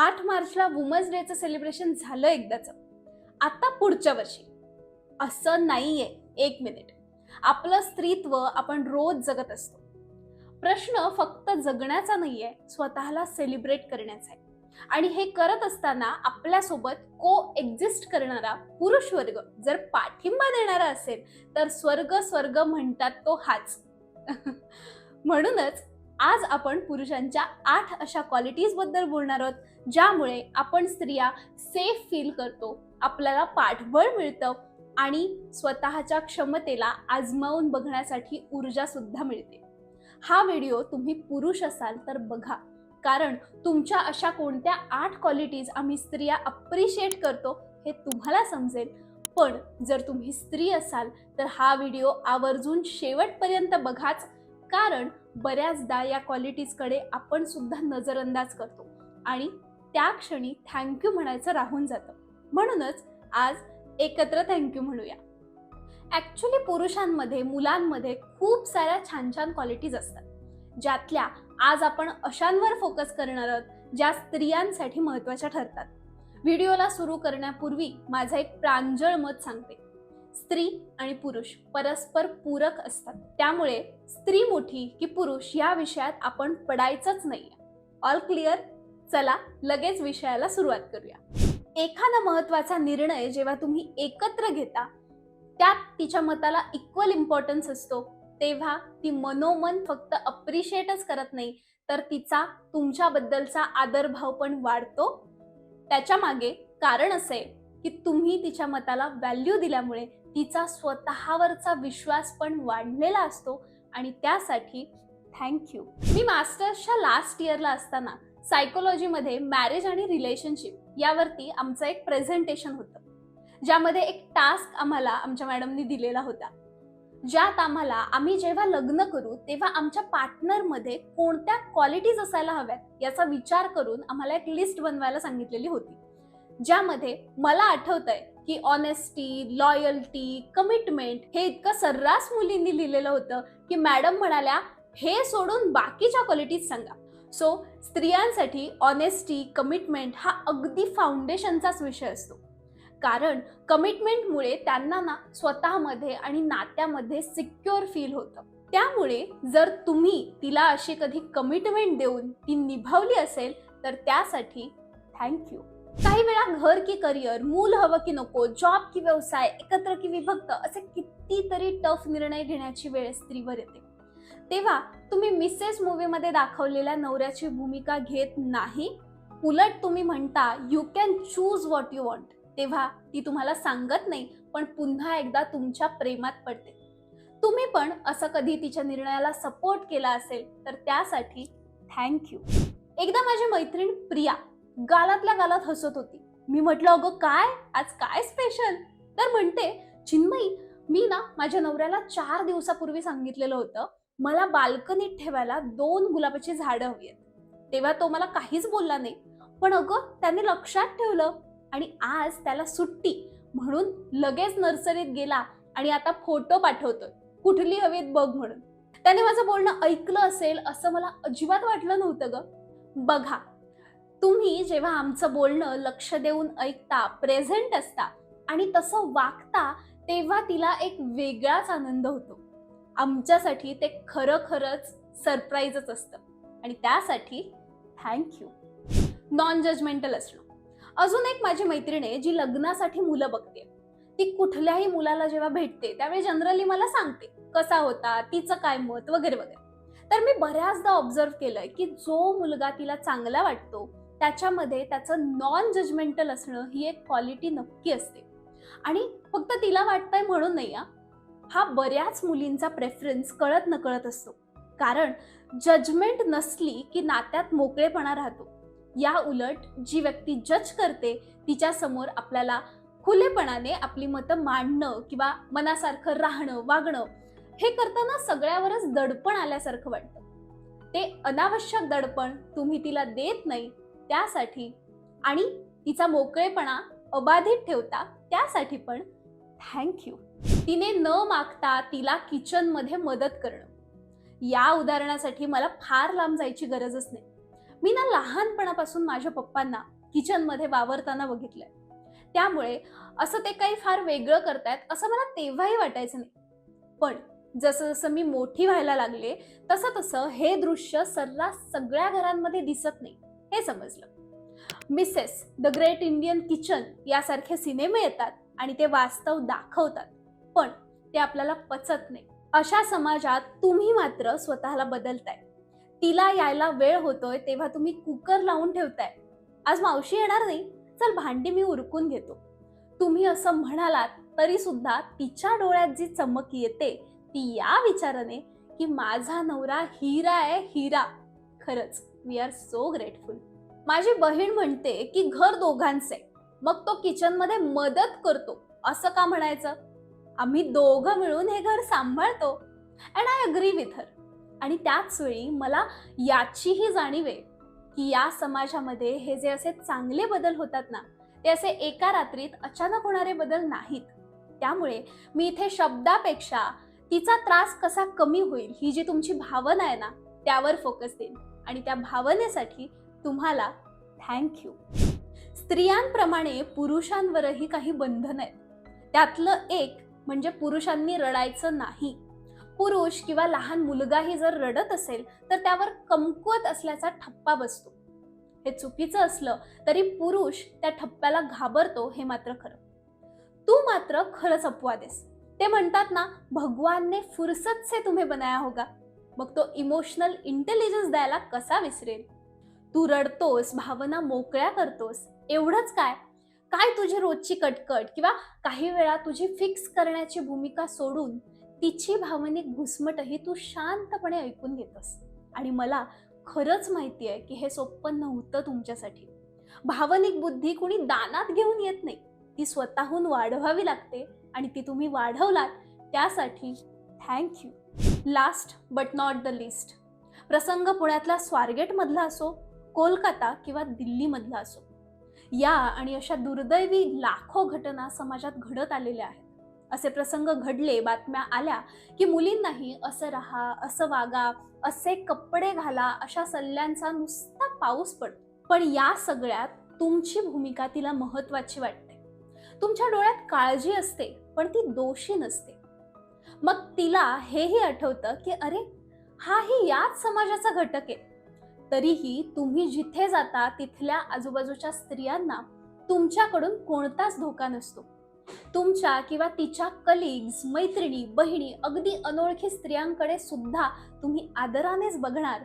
आठ मार्चला वुमन्स डेचं सेलिब्रेशन झालं एकदाचं. आता पुढच्या वर्षी. असं नाहीये. एक मिनिट आपलं स्त्रीत्व आपण रोज जगत असतो. प्रश्न फक्त जगण्याचा नाहीये स्वतःला सेलिब्रेट करण्याचा आहे. आणि हे करत असताना आपल्यासोबत को एक्झिस्ट करणारा पुरुष वर्ग जर पाठिंबा देणारा असेल तर स्वर्ग स्वर्ग म्हणतात तो हाच. म्हणूनच आज आपण पुरुषांच्या आठ अशा क्वालिटीजबद्दल बोलणार आहोत ज्यामुळे आपण स्त्रिया सेफ फील करतो आपल्याला पाठबळ मिळतं आणि स्वतःच्या क्षमतेला आजमावून बघण्यासाठी ऊर्जा सुद्धा मिळते. हा व्हिडिओ तुम्ही पुरुष असाल तर बघा कारण तुमच्या अशा कोणत्या आठ क्वालिटीज आम्ही स्त्रिया अप्रिशिएट करतो हे तुम्हाला समजेल. पण जर तुम्ही स्त्री असाल तर हा व्हिडिओ आवर्जून शेवटपर्यंत बघाच. कारण बऱ्याचदा या क्वालिटीजकडे आपण सुद्धा नजरअंदाज करतो. आणि त्या क्षणी थँक्यू म्हणायचं राहून जातं. म्हणूनच आज एकत्र थँक्यू म्हणूया. ॲक्च्युली पुरुषांमध्ये मुलांमध्ये खूप साऱ्या छान छान क्वालिटीज असतात. ज्यातल्या आज आपण अशांवर फोकस करणार आहोत ज्या स्त्रियांसाठी महत्त्वाच्या ठरतात. व्हिडिओला सुरू करण्यापूर्वी माझं एक प्रांजळ मत सांगते. स्त्री आणि पुरुष परस्पर पूरक असतात. त्यामुळे स्त्री मोठी की पुरुष या विषयात आपण पडायचंच नाही ऑल क्लिअर चला लगेच विषयाला सुरुवात करूया. एखादा महत्त्वाचा निर्णय जेव्हा तुम्ही एकत्र घेता त्यात तिच्या मताला इक्वल इम्पॉर्टन्स असतो. तेव्हा ती मनोमन फक्त अप्रिशिएटच करत नाही तर तिचा तुमच्याबद्दलचा आदरभाव पण वाढतो. त्याच्यामागे कारण असे की तुम्ही तिच्या मताला व्हॅल्यू दिल्यामुळे तिचा स्वतःवरचा विश्वास पण वाढलेला असतो आणि त्यासाठी थँक्यू मी मास्टर्सच्या लास्ट इयरला असताना सायकोलॉजीमध्ये मॅरेज आणि रिलेशनशिप यावरती आमचं एक प्रेझेंटेशन होतं. ज्यामध्ये एक टास्क आम्हाला आमच्या मॅडमनी दिलेला होता. ज्यात आम्हाला आम्ही जेव्हा लग्न करू तेव्हा आमच्या पार्टनरमध्ये कोणत्या क्वालिटीज असायला हव्यात याचा विचार करून आम्हाला एक लिस्ट बनवायला सांगितलेली होती. ज्यामध्ये मला आठवतंय की ऑनेस्टी लॉयल्टी कमिटमेंट हे इतकं सर्रास मुलींनी लिहिलेलं होतं की मॅडम म्हणाल्या हे सोडून बाकीच्या क्वालिटीज सांगा. सो स्त्रियांसाठी ऑनेस्टी कमिटमेंट हा अगदी फाउंडेशनचाच विषय असतो. कारण कमिटमेंटमुळे त्यांना ना स्वतःमध्ये आणि नात्यामध्ये सिक्युअर फील होतं. त्यामुळे जर तुम्ही तिला अशी कधी कमिटमेंट देऊन ती निभावली असेल तर त्यासाठी थँक्यू काही वेळा घर की करिअर मूल हवं की नको जॉब की व्यवसाय एकत्र की विभक्त असे कितीतरी टफ निर्णय घेण्याची वेळ स्त्रीवर येते. तेव्हा तुम्ही मिसेस मूवीमध्ये दाखवलेल्या नवऱ्याची भूमिका घेत नाही. उलट तुम्ही म्हणता you can choose what you want तेव्हा ती तुम्हाला सांगत नाही पण पुन्हा एकदा तुमच्या प्रेमात पडते. तुम्ही पण असं कधी तिच्या निर्णयाला सपोर्ट केला असेल तर त्यासाठी थँक्यू एकदा माझी मैत्रीण प्रिया गालातल्या गालात हसत होती. मी म्हटलं अगं काय? आज काय स्पेशल तर म्हणते चिन्मयी मी ना माझ्या नवऱ्याला चार दिवसापूर्वी सांगितलेलं होतं मला बाल्कनीत ठेवायला दोन गुलाबाची झाडं हवी आहेत. तेव्हा तो मला काहीच बोलला नाही. पण अगं त्याने लक्षात ठेवलं आणि आज त्याला सुट्टी म्हणून लगेच नर्सरीत गेला आणि आता फोटो पाठवतोय. कुठली हवीत बघ म्हणून. त्याने माझं बोलणं ऐकलं असेल असं मला अजिबात वाटलं नव्हतं ग. बघा तुम्ही जेव्हा आमचं बोलणं लक्ष देऊन ऐकता प्रेझेंट असता आणि तसं वागता तेव्हा तिला एक वेगळाच आनंद होतो. आमच्यासाठी ते खरं खरंच सरप्राईजच असतं. आणि त्यासाठी थँक्यू नॉन जजमेंटल असणं अजून एक माझी मैत्रीण आहे जी लग्नासाठी मुलं बघते. ती कुठल्याही मुलाला जेव्हा भेटते त्यावेळी जनरली मला सांगते कसा होता तिचं काय मत वगैरे वगैरे. तर मी बऱ्याचदा ऑब्झर्व केलंय की जो मुलगा तिला चांगला वाटतो त्याच्यामध्ये त्याचं नॉन जजमेंटल असणं ही एक क्वालिटी नक्की असते. आणि फक्त तिला वाटतंय म्हणून नाही हा. हा बऱ्याच मुलींचा प्रेफरन्स कळत नकळत असतो. कारण जजमेंट नसली की नात्यात मोकळेपणा राहतो. या उलट जी व्यक्ती जज करते तिच्यासमोर आपल्याला खुलेपणाने आपली मतं मांडणं किंवा मनासारखं राहणं वागणं हे करताना सगळ्यावरच दडपण आल्यासारखं वाटतं. ते अनावश्यक दडपण तुम्ही तिला देत नाही त्यासाठी आणि तिचा मोकळेपणा अबाधित ठेवता त्यासाठी पण थँक्यू तिने न मागता तिला किचनमध्ये मदत करणं. या उदाहरणासाठी मला फार लांब जायची गरजच नाही. मी ना लहानपणापासून माझ्या पप्पांना किचनमध्ये वावरताना बघितलंय. त्यामुळे असं ते काही फार वेगळं करतायत असं मला तेव्हाही वाटायचं नाही. पण जसं जसं मी मोठी व्हायला लागले तसं तसं हे दृश्य सर्रास सगळ्या घरांमध्ये दिसत नाही. हे समजलं. Mrs the great Indian kitchen यासारखे सिनेमे येतात आणि ते वास्तव दाखवतात पण ते आपल्याला पचत नाही. अशा समाजात तुम्ही मात्र स्वतःला बदलताय. तिला यायला वेळ होतोय तेव्हा तुम्ही कुकर लावून ठेवताय. आज मावशी येणार नाही चल भांडी मी उरकून घेतो. तुम्ही असं म्हणालात तरी सुद्धा तिच्या डोळ्यात जी चमक येते ती या विचाराने की माझा नवरा हिरा आहे हिरा. खरंच. वी आर सो ग्रेटफुल माझी बहीण म्हणते की घर दोघांचे. मग तो किचनमध्ये मदत करतो. असं का म्हणायचं? आम्ही दोघं मिळून हे घर सांभाळतो. And I agree with her आणि त्याच वेळी मला याचीही जाणीव आहे की या समाजामध्ये हे जे असे चांगले बदल होतात ना ते असे एका रात्रीत अचानक होणारे बदल नाहीत. त्यामुळे मी इथे शब्दापेक्षा तिचा त्रास कसा कमी होईल ही जी तुमची भावना आहे ना त्यावर फोकस देईन. आणि त्या भावनेसाठी तुम्हाला थँक्यू स्त्रियांप्रमाणे पुरुषांवरही काही बंधन आहेत. त्यातलं एक म्हणजे पुरुषांनी रडायचं नाही. पुरुष किंवा लहान मुलगाही जर रडत असेल तर त्यावर कमकुवत असल्याचा ठप्पा बसतो. हे चुकीचं असलं तरी पुरुष त्या ठप्प्याला घाबरतो हे मात्र खरं. तू मात्र खरंच अपवादेस. ते म्हणतात ना भगवानने फुरसतसे फुरसत से बनाया होगा. मग तो इमोशनल इंटेलिजन्स द्यायला कसा विसरेल? तू रडतोस भावना मोकळ्या करतोस एवढंच काय? काय तुझी रोजची कटकट किंवा काही वेळा तुझी फिक्स करण्याची भूमिका सोडून तिची भावनिक घुसमटही तू शांतपणे ऐकून घेतोस. आणि मला खरंच माहिती आहे की हे सोपं नव्हतं तुमच्यासाठी. भावनिक बुद्धी कुणी दानात घेऊन येत नाही. ती स्वतःहून वाढवावी लागते आणि ती तुम्ही वाढवलात त्यासाठी thank you last but not the list. प्रसंग पुण्यातला स्वारगेटमधला असो कोलकाता किंवा दिल्लीमधला असो. या आणि अशा दुर्दैवी लाखो घटना समाजात घडत आलेल्या आहेत. असे प्रसंग घडले बातम्या आल्या की मुलींनाही असं राहा असं वागा असे कपडे घाला अशा सल्ल्यांचा नुसता पाऊस पडतो. पण या सगळ्यात तुमची भूमिका तिला महत्वाची वाटते. तुमच्या डोळ्यात काळजी असते पण ती दोषी नसते. मग तिला हेही आठवतं की अरे हाही याच समाजाचा घटक आहे. तरीही तुम्ही जिथे जाता तिथल्या आजूबाजूच्या स्त्रियांना तुमच्याकडून कोणताच धोका नसतो. तुमच्या किंवा तिच्या कलिग्स मैत्रिणी बहिणी अगदी अनोळखी स्त्रियांकडे सुद्धा तुम्ही आदरानेच बघणार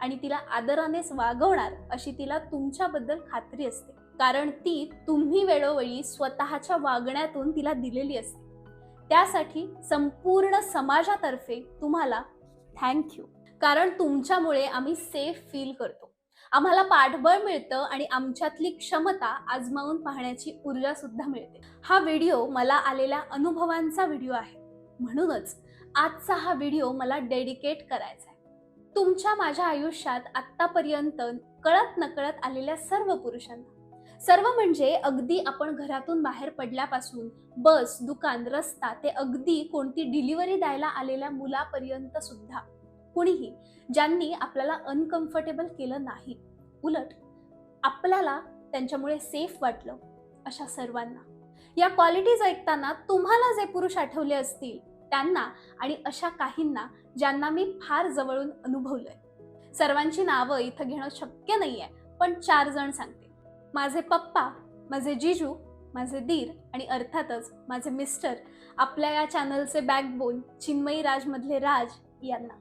आणि तिला आदरानेच वागवणार अशी तिला तुमच्याबद्दल खात्री असते. कारण ती तुम्ही वेळोवेळी स्वतःच्या वागण्यातून तिला दिलेली असते. त्यासाठी संपूर्ण समाजातर्फे तुम्हाला थँक्यू कारण तुमच्यामुळे आम्ही सेफ फील करतो. आम्हाला पाठबळ मिळतं आणि आमच्यातली क्षमता आजमावून पाहण्याची ऊर्जा सुद्धा मिळते. हा व्हिडिओ मला आलेल्या अनुभवांचा व्हिडिओ आहे. म्हणूनच आजचा हा व्हिडिओ मला डेडिकेट करायचा आहे. तुमच्या माझ्या आयुष्यात आत्तापर्यंत कळत नकळत आलेल्या सर्व पुरुषांना सर्व म्हणजे अगदी आपण घरातून बाहेर पडल्यापासून बस दुकान रस्ता ते अगदी कोणती डिलिव्हरी द्यायला आलेल्या मुलापर्यंत सुद्धा. कुणीही ज्यांनी आपल्याला अनकम्फर्टेबल केलं नाही. उलट आपल्याला त्यांच्यामुळे सेफ वाटलं अशा सर्वांना. या क्वालिटीज ऐकताना तुम्हाला जे पुरुष आठवले असतील त्यांना आणि अशा काहींना ज्यांना मी फार जवळून अनुभवलंय. सर्वांची नावं इथं घेणं शक्य नाहीये पण चार जण सांगते. माझे पप्पा माझे जिजू माझे दीर आणि अर्थातच माझे मिस्टर आपल्या या चॅनलचे बॅकबोन चिन्मयी राजमधले राज यांना.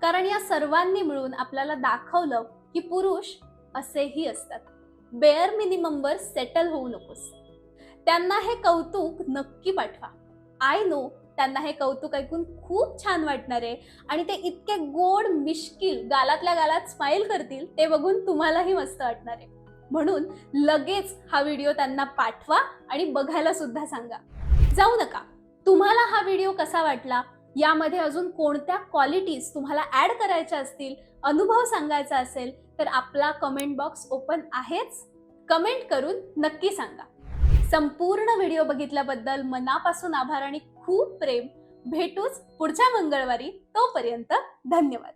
कारण या सर्वांनी मिळून आपल्याला दाखवलं की पुरुष असेही असतात. बेअर मिनिममवर सेटल होऊ नकोस. त्यांना हे कौतुक नक्की पाठवा. आय नो त्यांना हे कौतुक ऐकून खूप छान वाटणार आहे आणि ते इतके गोड मिश्किल गालातल्या गालात स्माईल करतील ते बघून तुम्हालाही मस्त वाटणार आहे. म्हणून लगेच हा व्हिडिओ त्यांना पाठवा आणि बघायला सुद्धा सांगा. जाऊ नका. तुम्हाला हा व्हिडिओ कसा वाटला? यामध्ये अजून कोणत्या क्वालिटीज तुम्हाला ऍड करायच्या असतील अनुभव सांगायचा असेल तर आपला कमेंट बॉक्स ओपन आहेच. कमेंट करून नक्की सांगा. संपूर्ण व्हिडिओ बघितल्याबद्दल मनापासून आभार आणि खूप प्रेम. भेटूच पुढच्या मंगळवारी तोपर्यंत धन्यवाद.